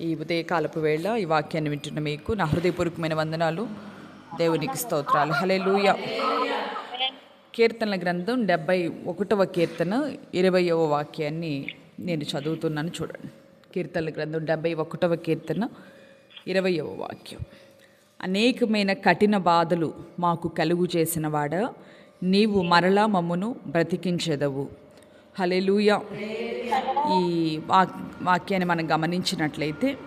ఈ ఉదయకాలపు వేళ ఈ వాక్యాన్ని వింటున్న మీకు నా హృదయపూర్వకమైన వందనాలు. దేవునికి స్తోత్రాలు. హలే లూయ కీర్తనల గ్రంథం డెబ్బై ఒకటవ కీర్తన ఇరవయవ వాక్యాన్ని నేను చదువుతున్నాను చూడండి. కీర్తనల గ్రంథం డెబ్బై ఒకటవ కీర్తన ఇరవయవ వాక్యం. అనేకమైన కఠిన బాధలు మాకు కలుగు చేసిన వాడ నీవు మరలా మమ్మును బ్రతికించెదవు. హలెలూయ ఈ వాక్ వాక్యాన్ని మనం గమనించినట్లయితే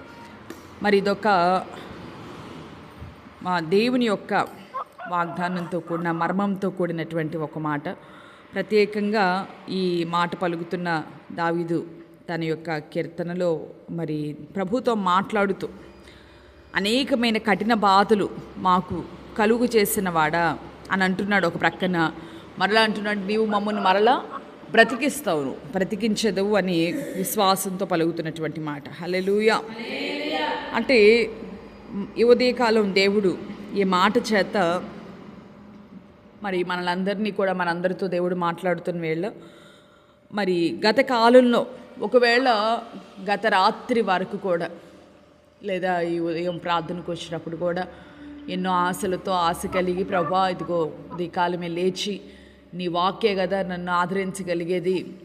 మరి ఇదొక మా దేవుని యొక్క వాగ్దానంతో కూడిన మర్మంతో కూడినటువంటి ఒక మాట. ప్రత్యేకంగా ఈ మాట పలుకుతున్న దావీదు తన యొక్క కీర్తనలో మరి ప్రభుతో మాట్లాడుతూ అనేకమైన కఠిన బాధలు మాకు కలుగు చేసిన వాడా అని అంటున్నాడు ఒక ప్రక్కన. మరలా అంటున్నాడు నీవు మమ్మల్ని మరలా బ్రతికిస్తావు బ్రతికించదు అని విశ్వాసంతో పలుకుతున్నటువంటి మాట. హలెలుయ అంటే ఈ ఉదయకాలం దేవుడు ఈ మాట చేత మరి మనలందరినీ కూడా మనందరితో దేవుడు మాట్లాడుతున్న వేళ మరి గత కాలంలో ఒకవేళ గత రాత్రి వరకు కూడా లేదా ఈ ఉదయం ప్రార్థనకు వచ్చినప్పుడు కూడా ఎన్నో ఆశలతో ఆశ కలిగి ప్రభా ఇదిగో ఉదయకాలమే లేచి నీ వాక్యే కదా నన్ను ఆదరించగలిగేది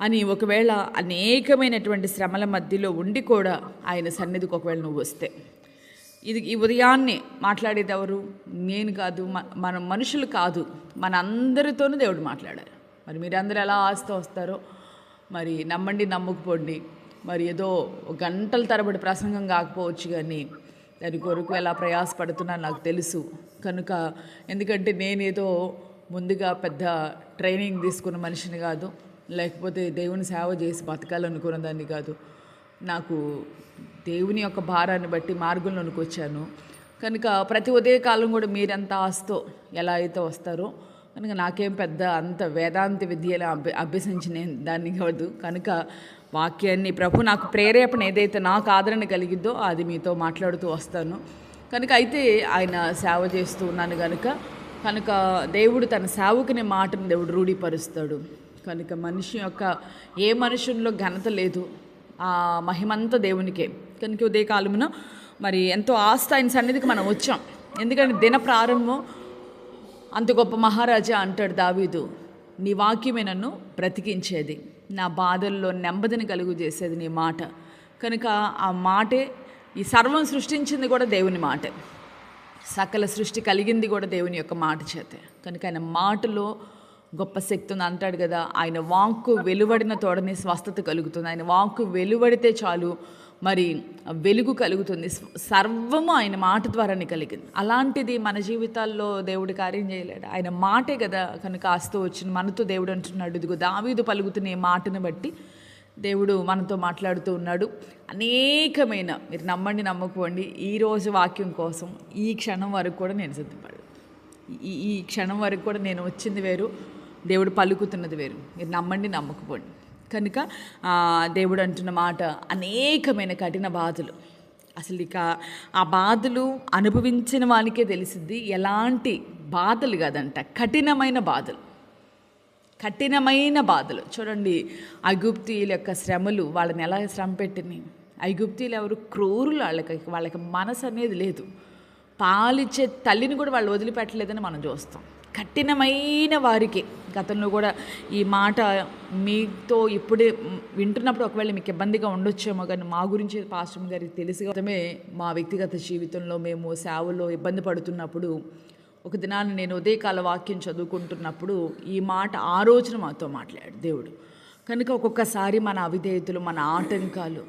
అని ఒకవేళ అనేకమైనటువంటి శ్రమల మధ్యలో ఉండి కూడా ఆయన సన్నిధికి ఒకవేళ నువ్వు వస్తే. ఇది ఈ ఉదయాన్నే మాట్లాడేది ఎవరు? నేను కాదు మనం మన మనుషులు కాదు మన అందరితోనూ దేవుడు మాట్లాడారు. మరి మీరందరూ ఎలా ఆస్తి వస్తారో? మరి నమ్మండి నమ్ముకుపోండి. మరి ఏదో గంటల తరబడి ప్రసంగం కాకపోవచ్చు కానీ దాని కొరకు ఎలా ప్రయాసపడుతున్నా నాకు తెలుసు. కనుక ఎందుకంటే నేనేదో ముందుగా పెద్ద ట్రైనింగ్ తీసుకున్న మనిషిని కాదు లేకపోతే దేవుని సేవ చేసి బతకాలనుకున్న దాన్ని కాదు. నాకు దేవుని యొక్క భారాన్ని బట్టి మార్గంలోనికి వచ్చాను. కనుక ప్రతి ఉదయకాలం కూడా మీరంత ఆస్తో ఎలా అయితే వస్తారో కనుక నాకేం పెద్ద అంత వేదాంత విద్యలు అభ్య అభ్యసించిన దాన్ని కాదు. కనుక వాక్యాన్ని ప్రభు నాకు ప్రేరేపణ ఏదైతే నాకు ఆదరణ కలిగిద్దో అది మీతో మాట్లాడుతూ వస్తాను. కనుక అయితే ఆయన సేవ చేస్తూ ఉన్నాను కనుక కనుక దేవుడు తన సేవకుని మాటను దేవుడు రూఢీపరుస్తాడు. కనుక మనిషి యొక్క ఏ మనుషుల్లో ఘనత లేదు ఆ మహిమంతా దేవునికే. కనుక ఉదయకాలమున మరి ఎంతో ఆస్థ ఆయన సన్నిధికి మనం వచ్చాం. ఎందుకంటే దిన ప్రారంభం అంత గొప్ప మహారాజా అంటాడు దావీదు నీ వాక్యమే నన్ను బ్రతికించేది నా బాధల్లో నెమ్మదిని కలుగు చేసేది నీ మాట. కనుక ఆ మాటే ఈ సర్వం సృష్టించింది కూడా దేవుని మాటే. సకల సృష్టి కలిగింది కూడా దేవుని యొక్క మాట చేతే. కనుక ఆయన మాటలో గొప్ప శక్తి ఉంది. అంటాడు కదా ఆయన వాంకు వెలువడిన తోడని స్వస్థత కలుగుతుంది. ఆయన వాక్కు వెలువడితే చాలు మరి వెలుగు కలుగుతుంది. సర్వము ఆయన మాట ద్వారానే కలిగింది. అలాంటిది మన జీవితాల్లో దేవుడు కార్యం చేయలేడు. ఆయన మాటే కదా కనుక ఆస్తూ వచ్చిన మనతో దేవుడు అంటున్నాడు. ఇదిగో దావీదు పలుకుతున్న మాటను బట్టి దేవుడు మనతో మాట్లాడుతూ ఉన్నాడు. అనేకమైన మీరు నమ్మండి నమ్మకపోండి ఈ రోజు వాక్యం కోసం ఈ క్షణం వరకు కూడా నేను సిద్ధపడు ఈ ఈ క్షణం వరకు కూడా నేను వచ్చింది వేరు దేవుడు పలుకుతున్నది వేరు. మీరు నమ్మండి నమ్మకపోండి కనుక దేవుడు అంటున్న మాట అనేకమైన కఠిన బాధలు. అసలు ఇక ఆ బాధలు అనుభవించిన వానికే తెలిసింది ఎలాంటి బాధలు కాదంట కఠినమైన బాధలు. కఠినమైన బాధలు. చూడండి ఐగుప్తీయుల యొక్క శ్రమలు వాళ్ళని ఎలా శ్రమ పెట్టినాయి ఐగుప్తీయులు ఎవరు? క్రూరులు వాళ్ళకి వాళ్ళకి మనసు అనేది లేదు. పాలిచ్చే తల్లిని కూడా వాళ్ళు వదిలిపెట్టలేదని మనం చూస్తాం. కఠినమైన వారికి. గతంలో కూడా ఈ మాట మీతో ఇప్పుడే వింటున్నప్పుడు ఒకవేళ మీకు ఇబ్బందిగా ఉండొచ్చేమో కానీ మా గురించి పాస్టర్ గారికి తెలిసి మా వ్యక్తిగత జీవితంలో మేము సేవలో ఇబ్బంది పడుతున్నప్పుడు ఒక దినాన్ని నేను ఉదయకాల వాక్యం చదువుకుంటున్నప్పుడు ఈ మాట ఆ రోజున మాతో మాట్లాడు దేవుడు. కనుక ఒక్కొక్కసారి మన అవిధేయతలు మన ఆటంకాలు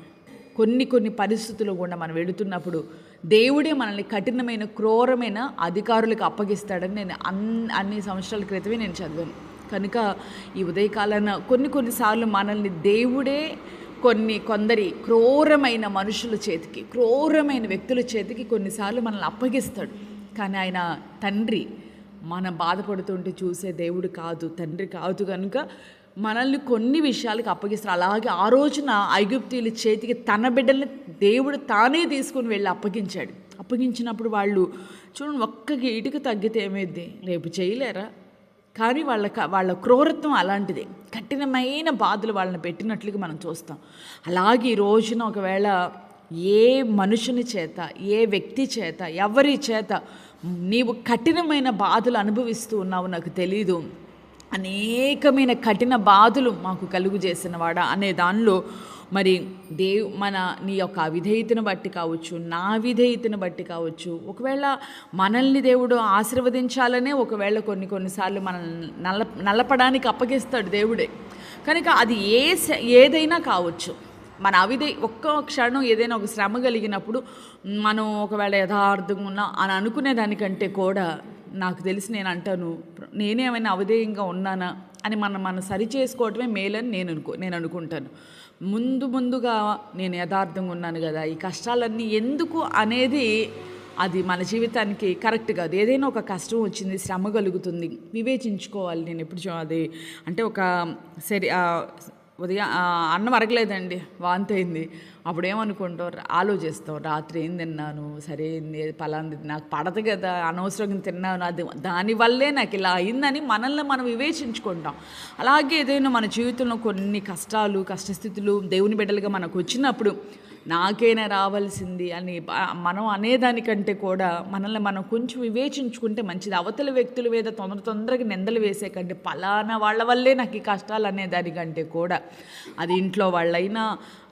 కొన్ని కొన్ని పరిస్థితులు కూడా మనం వెళుతున్నప్పుడు దేవుడే మనల్ని కఠినమైన క్రూరమైన అధికారులకు అప్పగిస్తాడని నేను అన్ అన్ని సంవత్సరాల క్రితమే నేను చదివాను. కనుక ఈ ఉదయకాలాన కొన్ని కొన్నిసార్లు మనల్ని దేవుడే కొన్ని కొందరి క్రూరమైన మనుషుల చేతికి క్రూరమైన వ్యక్తుల చేతికి కొన్నిసార్లు మనల్ని అప్పగిస్తాడు. కానీ ఆయన తండ్రి మనం బాధపడుతుంటే చూసే దేవుడు కాదు తండ్రి కాదు కనుక మనల్ని కొన్ని విషయాలకు అప్పగిస్తారు. అలాగే ఆ రోజున ఐగుప్తీయుల చేతికి తన బిడ్డల్ని దేవుడు తానే తీసుకుని వెళ్ళి అప్పగించాడు. అప్పగించినప్పుడు వాళ్ళు చూడండి ఒక్క ఇటుక తగ్గితే ఏమైంది రేపు చేయలేరా? కానీ వాళ్ళ వాళ్ళ క్రూరత్వం అలాంటిదే. కఠినమైన బాధలు వాళ్ళని పెట్టినట్లుగా మనం చూస్తాం. అలాగే ఈ రోజున ఒకవేళ ఏ మనుషుని చేత ఏ వ్యక్తి చేత ఎవరి చేత నీవు కఠినమైన బాధలు అనుభవిస్తూ ఉన్నావు నాకు తెలీదు. అనేకమైన కఠిన బాధలు మాకు కలుగు చేసినవాడా అనే దానిలో మరి దేవ్ మన నీ యొక్క విధేయతను బట్టి కావచ్చు నా విధేయతను బట్టి కావచ్చు ఒకవేళ మనల్ని దేవుడు ఆశీర్వదించాలనే ఒకవేళ కొన్ని కొన్నిసార్లు మనల్ని నల్ల నల్లపడానికి అప్పగిస్తాడు దేవుడే. కనుక అది ఏ స- ఏదైనా కావచ్చు. మన అవిదే ఒక్క క్షణం ఏదైనా ఒక శ్రమ కలిగినప్పుడు మనం ఒకవేళ యథార్థంగా ఉన్నా అని అనుకునే దానికంటే కూడా నాకు తెలిసి నేను అంటాను నేనేమైనా అవిధేయంగా ఉన్నానా అని మనం మనం సరి చేసుకోవటమే మేలని నేను అనుకో నేను అనుకుంటాను. ముందు ముందుగా నేను యథార్థంగా ఉన్నాను కదా ఈ కష్టాలన్నీ ఎందుకు అనేది అది మన జీవితానికి కరెక్ట్ కాదు. ఏదైనా ఒక కష్టం వచ్చింది శ్రమ కలుగుతుంది వివేచించుకోవాలి. నేను ఎప్పుడు అది అంటే ఒక సరి ఉదయం అన్నం అరగలేదండి వాంతి అయింది. అప్పుడు ఏమనుకుంటావు ఆలోచిస్తావు రాత్రి ఏం తిన్నాను సరే ఏంది, పలాంది నాకు పడదు కదా అనవసరంగా తిన్నాను అది దానివల్లే నాకు ఇలా అయిందని మనల్ని మనం వివేచించుకుంటాం. అలాగే ఏదైనా మన జీవితంలో కొన్ని కష్టాలు కష్టస్థితులు దేవుని బిడ్డలుగా మనకు వచ్చినప్పుడు నాకేనా రావాల్సింది అని మనం అనేదానికంటే కూడా మనల్ని మనం కొంచెం వివేచించుకుంటే మంచిది. అవతల వ్యక్తుల మీద తొందర తొందరగా నిందలు వేసే కంటే పలానా వాళ్ళ వల్లే నాకు ఈ కష్టాలు అనేదానికంటే కూడా. అది ఇంట్లో వాళ్ళైనా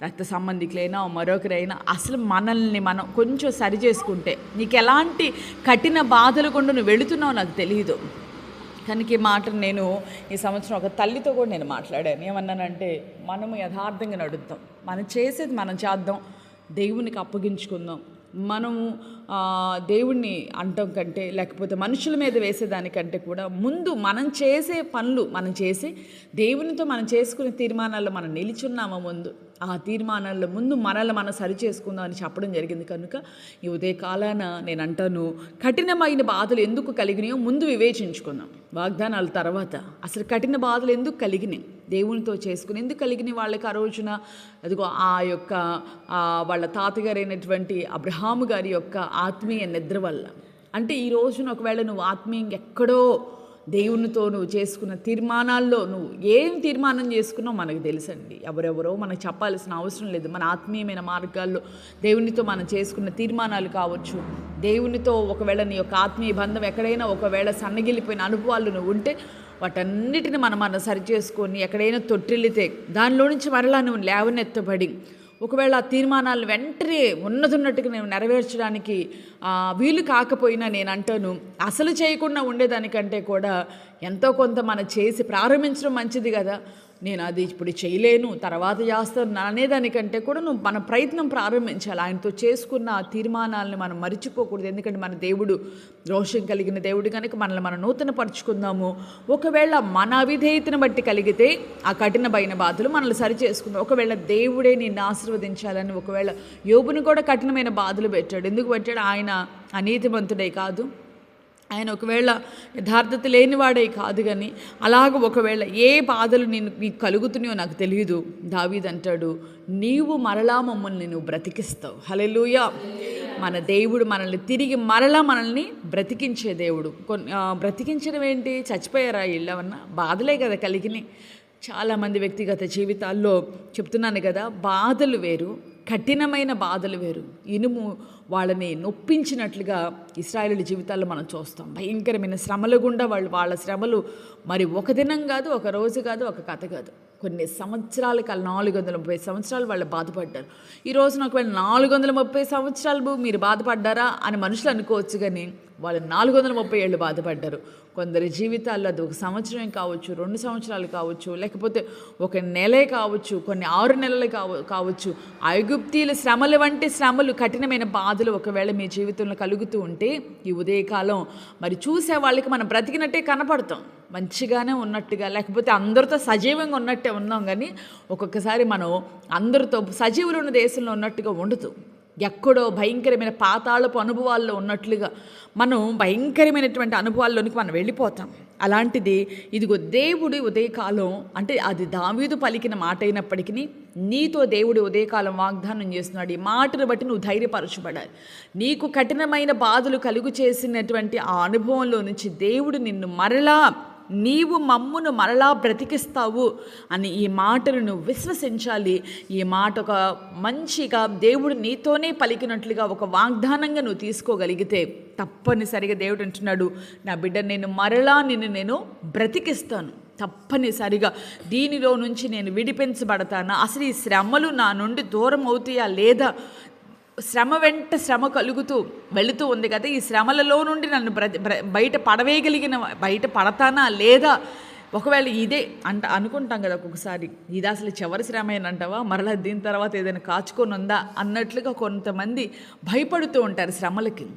రక్త సంబంధికులైనా మరొకరైనా అసలు మనల్ని మనం కొంచెం సరి చేసుకుంటే నీకు ఎలాంటి కఠిన బాధలు కూడా నువ్వు వెళుతున్నావు నాకు తెలియదు తనకి మాట నేను ఈ సంవత్సరం ఒక తల్లితో కూడా నేను మాట్లాడాను. ఏమన్నానంటే మనము యథార్థంగా నడుద్దాం. మనం చేసేది మనం చేద్దాం. దేవునికి అప్పగించుకుందాం. మనము దేవుణ్ణి అంటాం కంటే లేకపోతే మనుషుల మీద వేసేదానికంటే కూడా ముందు మనం చేసే పనులు మనం చేసి దేవునితో మనం చేసుకునే తీర్మానాల్లో మనం నిలిచున్నామా ముందు? ఆ తీర్మానాల్లో ముందు మనల్ని మనం సరి చేసుకుందాం అని చెప్పడం జరిగింది. కనుక ఈ ఉదయ కాలాన నేను అంటాను కఠినమైన బాధలు ఎందుకు కలిగినాయో ముందు వివేచించుకుందాం. వాగ్దానాల తర్వాత అసలు కఠిన బాధలు ఎందుకు కలిగినాయి? దేవునితో చేసుకుని ఎందుకు కలిగినాయి వాళ్ళకి ఆ రోజున? అదిగో ఆ యొక్క వాళ్ళ తాతగారైనటువంటి అబ్రహాము గారి యొక్క ఆత్మీయ నిద్ర వల్ల. అంటే ఈ రోజున ఒకవేళ నువ్వు ఆత్మీయంగా ఎక్కడో దేవునితో నువ్వు చేసుకున్న తీర్మానాల్లో నువ్వు ఏం తీర్మానం చేసుకున్నావు మనకు తెలుసండి. ఎవరెవరో మనకు చెప్పాల్సిన అవసరం లేదు. మన ఆత్మీయమైన మార్గాల్లో దేవునితో మనం చేసుకున్న తీర్మానాలు కావచ్చు. దేవునితో ఒకవేళ నీ యొక్క ఆత్మీయ బంధం ఎక్కడైనా ఒకవేళ సన్నగిల్లిపోయిన అనుభవాలు నువ్వు ఉంటే వాటన్నిటిని మనం మనం సరి చేసుకొని ఎక్కడైనా తొట్టిల్లితే దానిలో నుంచి మరలా నువ్వు లేవనెత్తబడి ఒకవేళ ఆ తీర్మానాలు వెంటనే ఉన్నదిన్నట్టుగా నేను నెరవేర్చడానికి వీలు కాకపోయినా నేను అంటాను అసలు చేయకుండా ఉండేదానికంటే కూడా ఎంతో కొంత మనం చేసి ప్రారంభించడం మంచిది కదా. నేను అది ఇప్పుడు చేయలేను తర్వాత చేస్తాను అనేదానికంటే కూడా నువ్వు మన ప్రయత్నం ప్రారంభించాలి. ఆయనతో చేసుకున్న ఆ తీర్మానాలను మనం మరిచిపోకూడదు. ఎందుకంటే మన దేవుడు రోషం కలిగిన దేవుడు కనుక మనల్ని మనం నూతన పరుచుకుందాము ఒకవేళ మన అవిధేయతను బట్టి కలిగితే ఆ కఠినమైన బాధలు మనల్ని సరి చేసుకుందాం. ఒకవేళ దేవుడే నిన్ను ఆశీర్వదించాలని ఒకవేళ యోగుని కూడా కఠినమైన బాధలు పెట్టాడు. ఎందుకు పెట్టాడు? ఆయన అనీతిమంతుడే కాదు. ఆయన ఒకవేళ యథార్థత లేనివాడే కాదు కానీ అలాగ ఒకవేళ ఏ బాధలు నేను నీకు కలుగుతున్నాయో నాకు తెలియదు దావీద్ అంటాడు నీవు మరలా మమ్మల్ని నువ్వు బ్రతికిస్తావు. హలెలూయా మన దేవుడు మనల్ని తిరిగి మరలా మనల్ని బ్రతికించే దేవుడు. కొన్ని బ్రతికించడం ఏంటి? చచ్చిపోయారా ఇళ్ళవన్నా బాధలే కదా కలిగినాయి చాలామంది వ్యక్తిగత జీవితాల్లో చెప్తున్నాను కదా బాధలు వేరు. కఠినమైన బాధలు వేరు. ఇనుము వాళ్ళని నొప్పించినట్లుగా ఇస్రాయేల్ జీవితాల్లో మనం చూస్తాం. భయంకరమైన శ్రమల గుండా వాళ్ళు వాళ్ళ శ్రమలు మరి ఒక దినం కాదు ఒక రోజు కాదు ఒక కథ కాదు. కొన్ని సంవత్సరాల కాలం నాలుగు వందల ముప్పై సంవత్సరాలు వాళ్ళు బాధపడ్డారు. ఈరోజున ఒకవేళ నాలుగు వందల ముప్పై సంవత్సరాలు మీరు బాధపడ్డారా అని మనుషులు అనుకోవచ్చు కానీ వాళ్ళు నాలుగు వందల ముప్పై ఏళ్ళు బాధపడ్డారు. కొందరి జీవితాల్లో అది ఒక సంవత్సరం కావచ్చు రెండు సంవత్సరాలు కావచ్చు లేకపోతే ఒక నెలే కావచ్చు కొన్ని ఆరు నెలలు కావ కావచ్చు. ఐగుప్తీల శ్రమలు వంటి శ్రమలు కఠినమైన బాధలు ఒకవేళ మీ జీవితంలో కలుగుతూ ఉంటే ఈ ఉదయకాలం మరి చూసే వాళ్ళకి మనం బ్రతికినట్టే కనపడతాం. మంచిగానే ఉన్నట్టుగా లేకపోతే అందరితో సజీవంగా ఉన్నట్టే ఉన్నాం కానీ ఒక్కొక్కసారి మనం అందరితో సజీవులు ఉన్న దేశంలో ఉన్నట్టుగా ఉండదు. ఎక్కడో భయంకరమైన పాతాళపు అనుభవాల్లో ఉన్నట్లుగా మనం భయంకరమైనటువంటి అనుభవాల్లోనికి మనం వెళ్ళిపోతాం. అలాంటిది ఇదిగో దేవుడి ఉదయకాలం అంటే అది దావీదు పలికిన మాట అయినప్పటికీ నీతో దేవుడి ఉదయకాలం వాగ్దానం చేస్తున్నాడు. ఈ మాటను బట్టి నువ్వు ధైర్యపరచబడాలి. నీకు కఠినమైన బాధలు కలుగు చేసినటువంటి ఆ అనుభవంలో నుంచి దేవుడు నిన్ను మరలా నీవు మమ్మును మరలా బ్రతికిస్తావు అని ఈ మాటను విశ్వసించాలి. ఈ మాట ఒక మంచిగా దేవుడు నీతోనే పలికినట్లుగా ఒక వాగ్దానంగా నువ్వు తీసుకోగలిగితే తప్పనిసరిగా దేవుడు అంటున్నాడు నా బిడ్డ నేను మరలా నిన్ను నేను బ్రతికిస్తాను. తప్పనిసరిగా దీనిలో నుంచి నేను విడిపించబడతాను? అసలు ఈ శ్రమలు నా నుండి దూరం అవుతాయా లేదా? శ్రమ వెంట శ్రమ కలుగుతూ వెళుతూ ఉంది కదా ఈ శ్రమలలో నుండి నన్ను బయట పడవేయగలిగిన బయట పడతానా లేదా? ఒకవేళ ఇదే అంట అనుకుంటాం కదా ఒక్కొక్కసారి ఇది అసలు చివరి శ్రమేనంటావా మరలా దీని తర్వాత ఏదైనా కాచుకొని ఉందా? అన్నట్లుగా కొంతమంది భయపడుతూ ఉంటారు శ్రమలకి.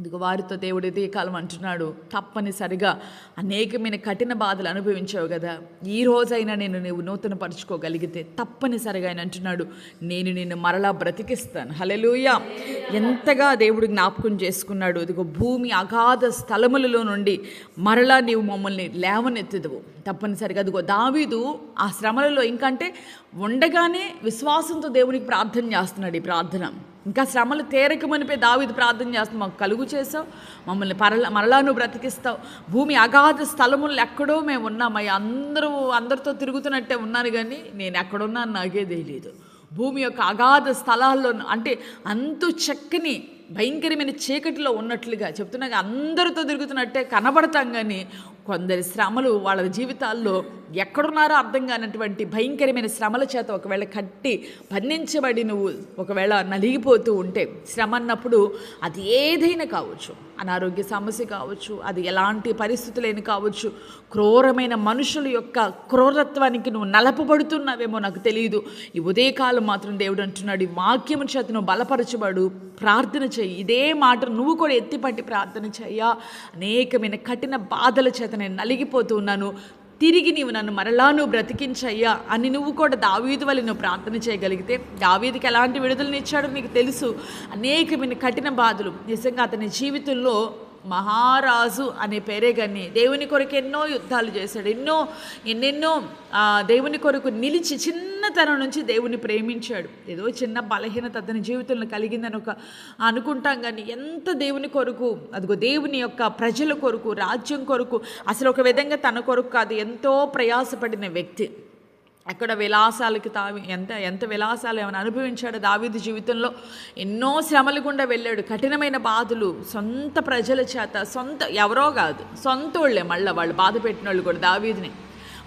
ఇదిగో వారితో దేవుడు ఇదే కాలం అంటున్నాడు తప్పనిసరిగా అనేకమైన కఠిన బాధలు అనుభవించావు కదా. ఈ రోజైనా నేను నువ్వు నూతన పరుచుకోగలిగితే తప్పనిసరిగా ఆయన అంటున్నాడు నేను నిన్ను మరలా బ్రతికిస్తాను. హలెలూయ ఎంతగా దేవుడు జ్ఞాపకం చేసుకున్నాడు ఇదిగో భూమి అగాధ స్థలములలో నుండి మరలా నీవు మమ్మల్ని లేవనెత్తుదువు. తప్పనిసరిగా అదిగో దావీదు ఆ శ్రమలలో ఇంకంటే ఉండగానే విశ్వాసంతో దేవునికి ప్రార్థన చేస్తున్నాడు ఈ ప్రార్థన. ఇంకా శ్రమలు తేరకమనిపే దావిది ప్రార్థన చేస్తాం మాకు కలుగు చేసావు మమ్మల్ని పరల మరలా నువ్వు బ్రతికిస్తావు. భూమి అగాధ స్థలములు ఎక్కడో మేము ఉన్నామయ్య అందరూ అందరితో తిరుగుతున్నట్టే ఉన్నాను కానీ నేను ఎక్కడున్నాను నాకే తెలియదు భూమి యొక్క అగాధ స్థలాల్లో అంటే అంతు చక్కని భయంకరమైన చీకటిలో ఉన్నట్లుగా చెప్తున్నాక అందరితో తిరుగుతున్నట్టే కనబడతాం కానీ కొందరి శ్రమలు వాళ్ళ జీవితాల్లో ఎక్కడున్నారో అర్థం కానటువంటి భయంకరమైన శ్రమల చేత ఒకవేళ కట్టి బంధించబడి నువ్వు ఒకవేళ నలిగిపోతూ ఉంటే శ్రమ అన్నప్పుడు అది ఏదైనా కావచ్చు. అనారోగ్య సమస్య కావచ్చు అది ఎలాంటి పరిస్థితులైన కావచ్చు. క్రూరమైన మనుషుల యొక్క క్రూరత్వానికి నువ్వు నలపబడుతున్నావేమో నాకు తెలియదు ఈ ఉదయకాలం మాత్రం దేవుడు అంటున్నాడు ఈ వాక్యము చేత నువ్వు బలపరచబడు ప్రార్థన చేయి. ఇదే మాట నువ్వు కూడా ఎత్తిపట్టి ప్రార్థన చేయ అనేకమైన కఠిన బాధల చేత నేను నలిగిపోతూ ఉన్నాను. తిరిగి నీవు నన్ను మరలా నువ్వు బ్రతికించయ్యా అని నువ్వు కూడా దావీదు వల్ల నువ్వు ప్రార్థన చేయగలిగితే దావీదుకి ఎలాంటి విడుదలనిచ్చాడో నీకు తెలుసు. అనేకమైన కఠిన బాధలు. నిజంగా అతని జీవితంలో మహారాజు అనే పేరే కానీ దేవుని కొరకు ఎన్నో యుద్ధాలు చేశాడు. ఎన్నో ఎన్నెన్నో దేవుని కొరకు నిలిచి చిన్నతనం నుంచి దేవుని ప్రేమించాడు. ఏదో చిన్న బలహీనత అతని జీవితంలో కలిగిందని ఒక అనుకుంటాం కానీ ఎంత దేవుని కొరకు అదిగో దేవుని యొక్క ప్రజల కొరకు రాజ్యం కొరకు అసలు ఒక విధంగా తన కొరకు కాదు ఎంతో ప్రయాసపడిన వ్యక్తి. అక్కడ విలాసాలకి తావి ఎంత ఎంత విలాసాలు ఏమైనా అనుభవించాడు దావీదు జీవితంలో? ఎన్నో శ్రమలు గుండా వెళ్ళాడు. కఠినమైన బాధలు సొంత ప్రజల చేత సొంత ఎవరో కాదు సొంత వాళ్ళే. మళ్ళీ వాళ్ళు బాధ పెట్టిన వాళ్ళు కూడా దావీదిని.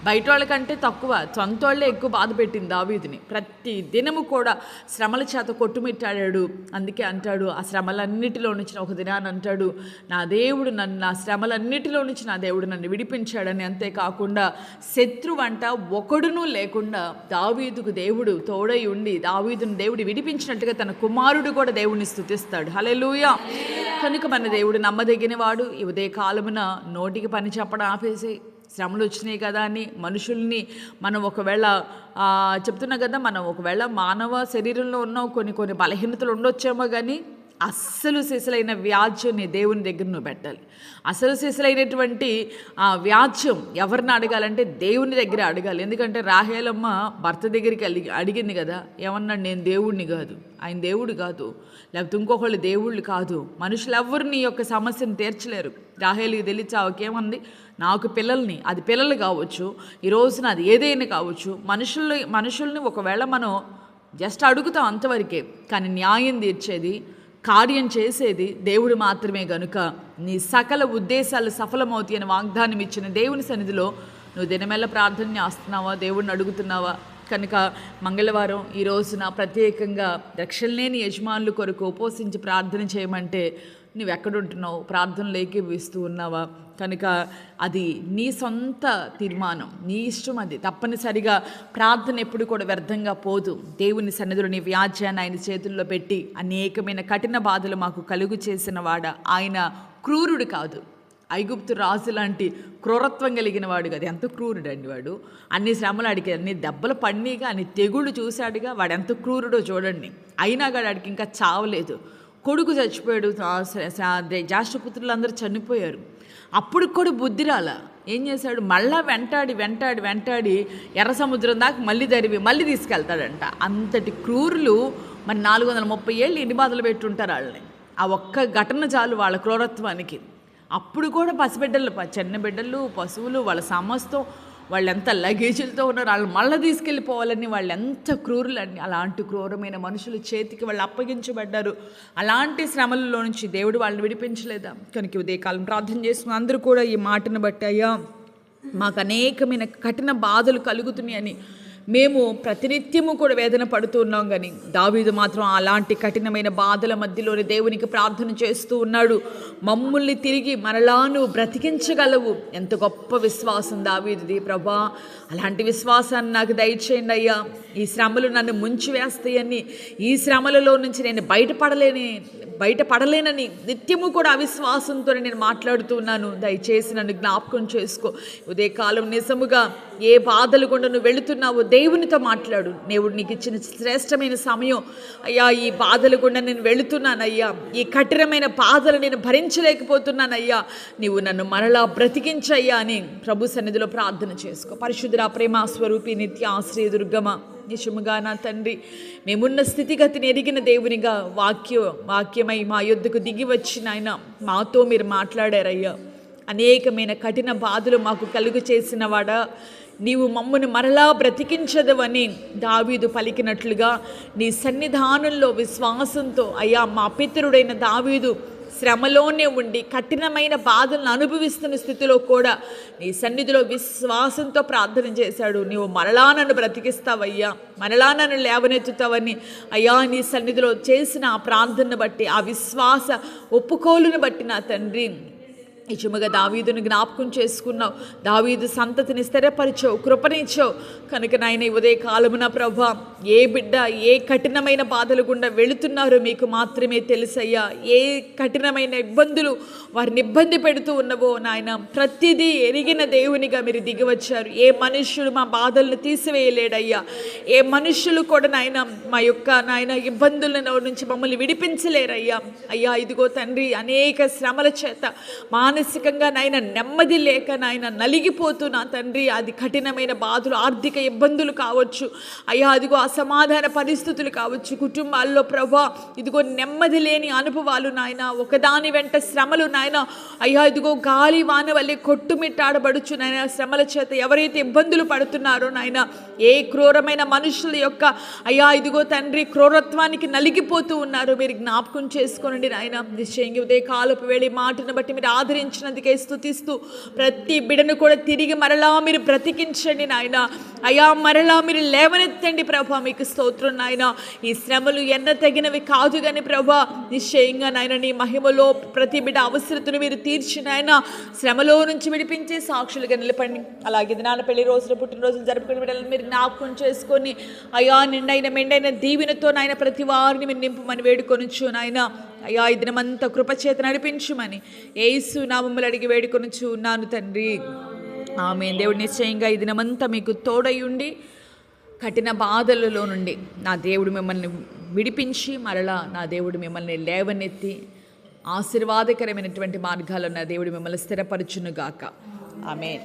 బయట వాళ్ళకంటే తక్కువ సొంత వాళ్ళే ఎక్కువ బాధ పెట్టింది దావీదిని. ప్రతి దినము కూడా శ్రమల చేత కొట్టుమిట్టాడాడు. అందుకే అంటాడు ఆ శ్రమలన్నిటిలో నుంచి ఒక దినాన్ని అంటాడు నా దేవుడు నన్ను నా శ్రమలన్నిటిలో నుంచి నా దేవుడు నన్ను విడిపించాడని. అంతేకాకుండా శత్రువు అంట ఒకడునూ లేకుండా దావీదుకు దేవుడు తోడై ఉండి దావీదును దేవుడు విడిపించినట్టుగా తన కుమారుడు కూడా దేవుడిని స్థుతిస్తాడు. హల్లెలూయా. కనుక మన దేవుడు నమ్మదగినవాడు ఈ ఉదయ కాలమున నోటికి పని చెప్పడం ఆపేసి శ్రమలు వచ్చినాయి కదా అని మనుషుల్ని మనం ఒకవేళ చెప్తున్నా కదా మనం ఒకవేళ మానవ శరీరంలో ఉన్న కొన్ని కొన్ని బలహీనతలు ఉండొచ్చేమో కానీ అస్సలు సిసలైన వ్యాజ్యం నీ దేవుని దగ్గర నువ్వు పెట్టాలి. అసలు సిసలైనటువంటి ఆ వ్యాజ్యం ఎవరిని అడగాలంటే దేవుని దగ్గర అడగాలి. ఎందుకంటే రాహేలమ్మ భర్త దగ్గరికి అడిగి అడిగింది కదా ఏమన్నాడు నేను దేవుడిని కాదు ఆయన దేవుడు కాదు లేకపోతే ఇంకొకళ్ళు దేవుళ్ళు కాదు మనుషులు ఎవరు నీ యొక్క సమస్యను తీర్చలేరు. రాహేలికి తెలిసి ఆమెకేమంది నాకు పిల్లల్ని అది పిల్లలు కావచ్చు ఈ రోజున అది ఏదైనా కావచ్చు మనుషుల్ని మనుషుల్ని ఒకవేళ మనం జస్ట్ అడుగుతాం అంతవరకే కానీ న్యాయం తీర్చేది కార్యం చేసేది దేవుడు మాత్రమే గనుక. నీ సకల ఉద్దేశాలు సఫలమవుతాయి అని వాగ్దానం ఇచ్చిన దేవుని సన్నిధిలో నువ్వు దినమెల్ల ప్రార్థన చేస్తున్నావా? దేవుడిని అడుగుతున్నావా? కనుక మంగళవారం ఈ రోజున ప్రత్యేకంగా రక్షణలేని యజమానుల కొరకు ఉపోసించి ప్రార్థన చేయమంటే నువ్వు ఎక్కడుంటున్నావు ప్రార్థనలు ఏకీవిస్తూ ఉన్నావా? కనుక అది నీ సొంత తీర్మానం నీ ఇష్టం అది. తప్పనిసరిగా ప్రార్థన ఎప్పుడు కూడా వ్యర్థంగా పోదు. దేవుని సన్నిధులు నీ వ్యాజ్యాన్ని ఆయన చేతుల్లో పెట్టి అనేకమైన కఠిన బాధలు మాకు కలుగు చేసిన వాడ. ఆయన క్రూరుడు కాదు. ఐగుప్తు రాజు లాంటి క్రూరత్వం కలిగిన వాడు కదా. ఎంత క్రూరుడు అండి వాడు. అన్ని శ్రమలు అడిగి అన్ని దెబ్బలు పడినీగా అన్ని తెగుళ్ళు చూశాడుగా. వాడు ఎంత క్రూరుడో చూడండి. అయినా కూడా వాడికి ఇంకా చావలేదు. కొడుకు చచ్చిపోయాడు. జాష్టపుత్రులు అందరూ చనిపోయారు. అప్పుడు కూడా బుద్ధి రాల. ఏం చేశాడు? మళ్ళా వెంటాడి వెంటాడి వెంటాడి ఎర్ర సముద్రం దాకా మళ్ళీ దరివి మళ్ళీ తీసుకెళ్తాడంట. అంతటి క్రూరులు మరి నాలుగు వందల ముప్పై ఏళ్ళు ఎన్ని బాధలు పెట్టుంటారు వాళ్ళని ఆ ఒక్క ఘటన చాలు వాళ్ళ క్రూరత్వానికి. అప్పుడు కూడా పసిబిడ్డలు చిన్న బిడ్డలు పశువులు వాళ్ళ సమస్తం వాళ్ళు ఎంత లగేజీలతో ఉన్నారు వాళ్ళు మళ్ళీ తీసుకెళ్ళిపోవాలని వాళ్ళు ఎంత క్రూరులని అలాంటి క్రూరమైన మనుషుల చేతికి వాళ్ళు అప్పగించబడ్డారు. అలాంటి శ్రమలలో నుంచి దేవుడు వాళ్ళని విడిపించలేదా? కనుక ఉదయకాలం ప్రార్థన చేసుకుని అందరూ కూడా ఈ మాటను బట్టి అయ్యా మాకు అనేకమైన కఠిన బాధలు కలుగుతున్నాయని మేము ప్రతినిత్యము కూడా వేదన పడుతూ ఉన్నాం కానీ దావీదు మాత్రం అలాంటి కఠినమైన బాధల మధ్యలోని దేవునికి ప్రార్థన చేస్తూ ఉన్నాడు. మమ్ముల్ని తిరిగి మరలాను బ్రతికించగలవు. ఎంత గొప్ప విశ్వాసం దావీదుది ప్రభా. అలాంటి విశ్వాసాన్ని నాకు దయచేయండి అయ్యా. ఈ శ్రమలు నన్ను ముంచివేస్తాయని ఈ శ్రమలలో నుంచి నేను బయటపడలేని బయటపడలేనని నిత్యము కూడా అవిశ్వాసంతో నేను మాట్లాడుతూ ఉన్నాను. దయచేసి నన్ను జ్ఞాపకం చేసుకో. ఉదయకాలం నిజముగా ఏ బాధలు గుండా నువ్వు వెళుతున్నావు దేవునితో మాట్లాడు. దేవుడు నీకు ఇచ్చిన శ్రేష్టమైన సమయం. అయ్యా ఈ బాధలు గుండా నేను వెళుతున్నాను అయ్యా ఈ కఠినమైన బాధలు నేను భరించలేకపోతున్నానయ్యా. నీవు నన్ను మరలా బ్రతికించయ్యా అని ప్రభు సన్నిధిలో ప్రార్థన చేసుకో. పరిశుద్ధ ప్రేమ స్వరూపి నిత్య ఆశ్రయ దుర్గమ నిజముగా నా తండ్రి. మేమున్న స్థితిగతిని ఎరిగిన దేవునిగా వాక్య వాక్యమై మా యొద్దకు దిగి వచ్చిన ఆయన మాతో మీరు మాట్లాడారయ్యా. అనేకమైన కఠిన బాధలు మాకు కలుగు చేసిన వాడా. నీవు మమ్మను మరలా బ్రతికించదవని దావీదు పలికినట్లుగా నీ సన్నిధానంలో విశ్వాసంతో అయ్యా మా పితరుడైన దావీదు శ్రమలోనే ఉండి కఠినమైన బాధలను అనుభవిస్తున్న స్థితిలో కూడా నీ సన్నిధిలో విశ్వాసంతో ప్రార్థన చేశాడు. నీవు మరలా నన్ను బ్రతికిస్తావయ్యా మరలా నన్ను లేవనెత్తుతావని అయ్యా నీ సన్నిధిలో చేసిన ఆ ప్రార్థనను బట్టి ఆ విశ్వాస ఒప్పుకోలును బట్టి నా తండ్రి నిజముగా దావీదుని జ్ఞాపకం చేసుకున్నావు. దావీదు సంతతిని స్థిరపరిచావు కృపనిచ్చావు. కనుక నాయన ఉదయ కాలమున ప్రభా ఏ బిడ్డ ఏ కఠినమైన బాధలు గుండా వెళుతున్నారో మీకు మాత్రమే తెలుసయ్యా. ఏ కఠినమైన ఇబ్బందులు వారిని ఇబ్బంది పెడుతూ ఉన్నవో నాయన ప్రతిదీ ఎరిగిన దేవునిగా మీరు దిగివచ్చారు. ఏ మనుష్యులు మా బాధలను తీసివేయలేడయ్యా. ఏ మనుష్యులు కూడా నాయన మా యొక్క నాయన ఇబ్బందుల నుంచి మమ్మల్ని విడిపించలేరయ్యా. అయ్యా ఇదిగో తండ్రి అనేక శ్రమల చేత మా మానసికంగా నాయన నెమ్మది లేక నాయన నలిగిపోతూ నా తండ్రి అది కఠినమైన బాధలు ఆర్థిక ఇబ్బందులు కావచ్చు. అయ్యా అదిగో అసమాధాన పరిస్థితులు కావచ్చు. కుటుంబాల్లో ప్రభా ఇదిగో నెమ్మది లేని అనుభవాలు నాయన ఒకదాని వెంట శ్రమలు నాయన అయ్యా ఇదిగో గాలి వాన వల్లే కొట్టుమిట్టాడబడుచు నాయన శ్రమల చేత ఎవరైతే ఇబ్బందులు పడుతున్నారో నాయన ఏ క్రూరమైన మనుషుల యొక్క అయ్యా ఇదిగో తండ్రి క్రూరత్వానికి నలిగిపోతూ ఉన్నారు మీరు జ్ఞాపకం చేసుకోనండి నాయన. నిశ్చయంగా ఉదయ కాలపు వేళి మాటను బట్టి మీరు ఆదరించినందుకే స్థుతిస్తూ ప్రతి బిడను కూడా తిరిగి మరలా మీరు బ్రతికించండి నాయన. అయ్యా మరలా మీరు లేవనెత్తండి ప్రభా మీకు స్తోత్రం నాయన. ఈ శ్రమలు ఎన్న తగినవి కాదు కానీ ప్రభా నిశ్చయంగా నాయన నీ మహిమలో ప్రతి బిడ్డ అవసరతను మీరు తీర్చి నాయన శ్రమలో నుంచి విడిపించే సాక్షులుగా నిలపండి. అలాగే నాన్న పెళ్ళి రోజులు పుట్టినరోజులు జరుపుకునే బిడ్డలను మీరు జ్ఞాపకం చేసుకొని అయ్యా నిండైన మెండైన దీవెనతో నాయన ప్రతి వారిని మీరు నింపమని వేడుకొనుచు నాయన. అయ్యా ఈ దినమంతా కృపచేత నడిపించుమని. ఏసు నామములు అడిగి వేడుకొనుచు ఉన్నాను తండ్రి. ఆమె దేవుడు నిశ్చయంగా ఈ దినమంతా మీకు తోడై ఉండి కఠిన బాధలలో నుండి నా దేవుడు మిమ్మల్ని విడిపించి మరలా నా దేవుడు మిమ్మల్ని లేవనెత్తి ఆశీర్వాదకరమైనటువంటి మార్గాల్లో నా దేవుడు మిమ్మల్ని స్థిరపరచునుగాక. ఆమె